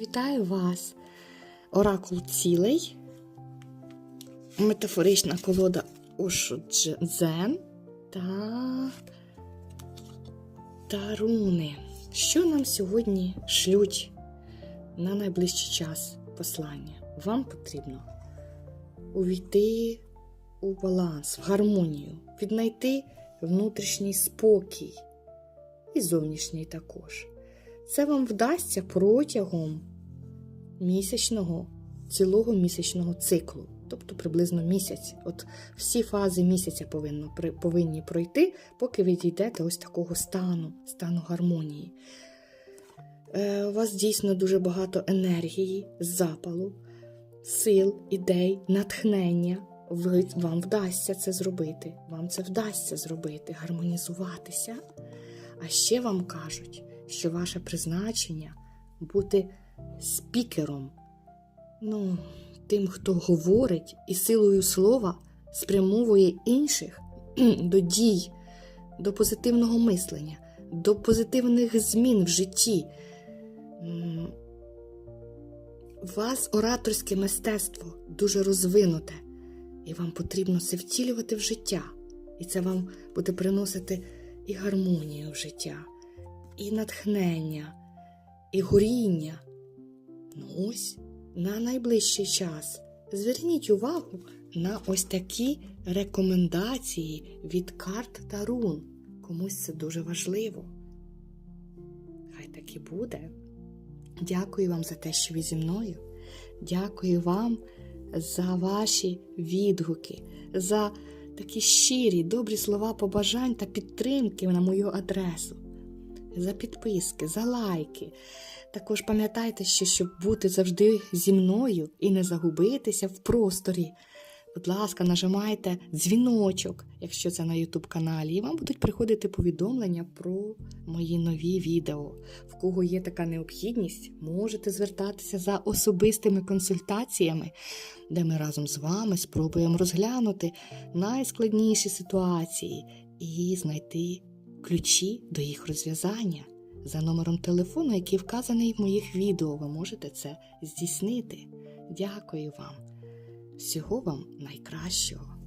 Вітаю вас! Оракул цілий. Метафорична колода Ошудзен та та руни. Що нам сьогодні шлють на найближчий час послання? Вам потрібно увійти у баланс, в гармонію, віднайти внутрішній спокій і зовнішній також. Це вам вдасться протягом місячного, цілого місячного циклу, тобто приблизно місяць. От всі фази місяця повинно, повинні пройти, поки ви дійдете ось такого стану, стану гармонії. Е, у вас дійсно дуже багато енергії, запалу, сил, ідей, натхнення. Вам вдасться це зробити. Вам це вдасться зробити, гармонізуватися. А ще вам кажуть, що ваше призначення бути спікером, ну, тим, хто говорить і силою слова спрямовує інших до дій, до позитивного мислення, до позитивних змін в житті. У вас ораторське мистецтво дуже розвинуте, і вам потрібно це втілювати в життя. І це вам буде приносити і гармонію в життя, і натхнення, і горіння. Ну ось на найближчий час зверніть увагу на ось такі рекомендації від карт та рун. Комусь це дуже важливо. Хай так і буде. Дякую вам за те, що ви зі мною. Дякую вам за ваші відгуки, за такі щирі, добрі слова побажань та підтримки на мою адресу, за підписки, за лайки. Також пам'ятайте, що щоб бути завжди зі мною і не загубитися в просторі. Будь ласка, нажимайте дзвіночок, якщо це на YouTube каналі, і вам будуть приходити повідомлення про мої нові відео. В кого є така необхідність, можете звертатися за особистими консультаціями, де ми разом з вами спробуємо розглянути найскладніші ситуації і знайти ключі до їх розв'язання. За номером телефону, який вказаний в моїх відео, ви можете це здійснити. Дякую вам. Всього вам найкращого.